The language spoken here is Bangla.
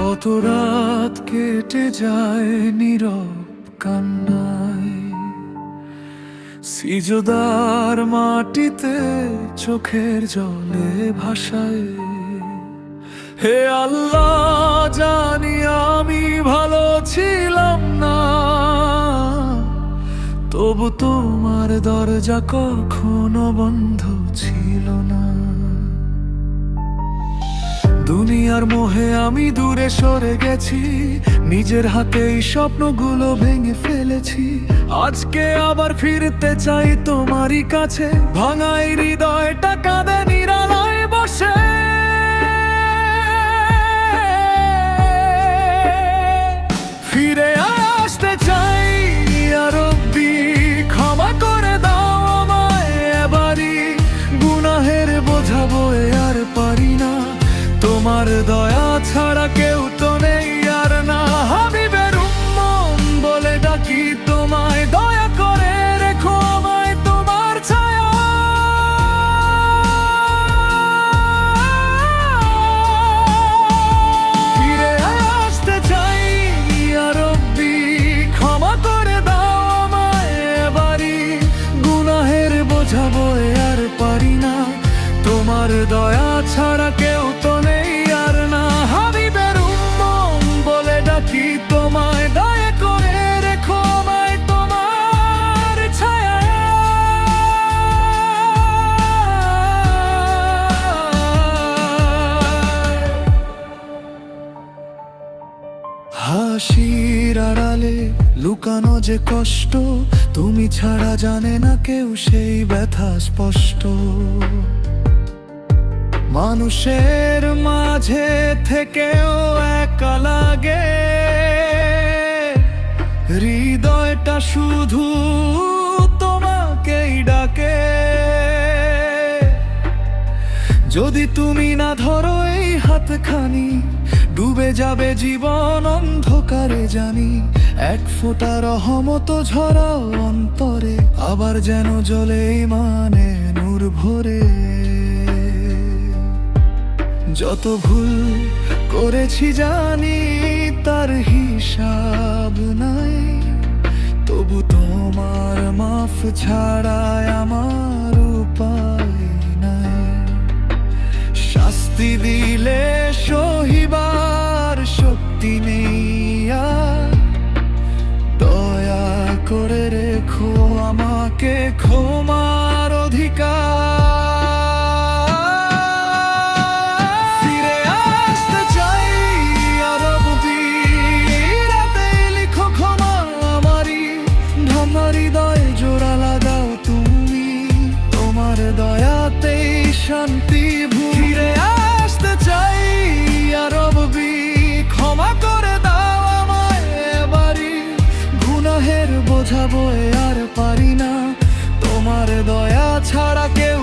কত রাত কেটে যায় নীরব কান্নায়। সিজদার মাটিতে চোখের জলে ভাসায়। হে আল্লাহ, জানি আমি ভালো ছিলাম না। তবু তোমার দরজা কখনো বন্ধ ছিল না। দুনিয়ার মোহে আমি দূরে সরে গেছি। নিজের হাতে হাতেই স্বপ্নগুলো ভেঙে ফেলেছি। আজকে আবার ফিরতে চাই তোমারই কাছে। ভাঙাই হৃদয়টা কাঁদে নিরালায় বসে। দয়া ছাড়া কেউ তো নেই আর না। হাবিবের উম্মন বলে ডাকি তোমায়। দয়া করে রেখো আমায় তোমার ছায়া। হাসির আড়ালে লুকানো যে কষ্ট, তুমি ছাড়া জানে না কেউ সেই ব্যথা স্পষ্ট। মানুষের মাঝে থেকেও একা লাগে। হৃদয়টা শুধু তোমাকেই ডাকে। যদি তুমি না ধরো এই হাতখানি, ডুবে যাবে জীবন অন্ধকারে জানি। এক ফোঁটা রহমত ঝরাও অন্তরে, আবার যেন জ্বলে মানে যত ভুল করেছি জানি, তার হিসাব নাই। তবু তোমার মাফ ছাড়ায় আমার উপায় নাই। শাস্তি দিলে সহিবার শক্তি নেই দয়া করে রেখো আমাকে ক্ষমার অধিকার। শান্তি ফিরে আসতে চাই, আর ক্ষমা করে দাও আমায় বাড়ি। গুনাহের বোঝাবো আর পারি না, তোমার দয়া ছাড়া কেউ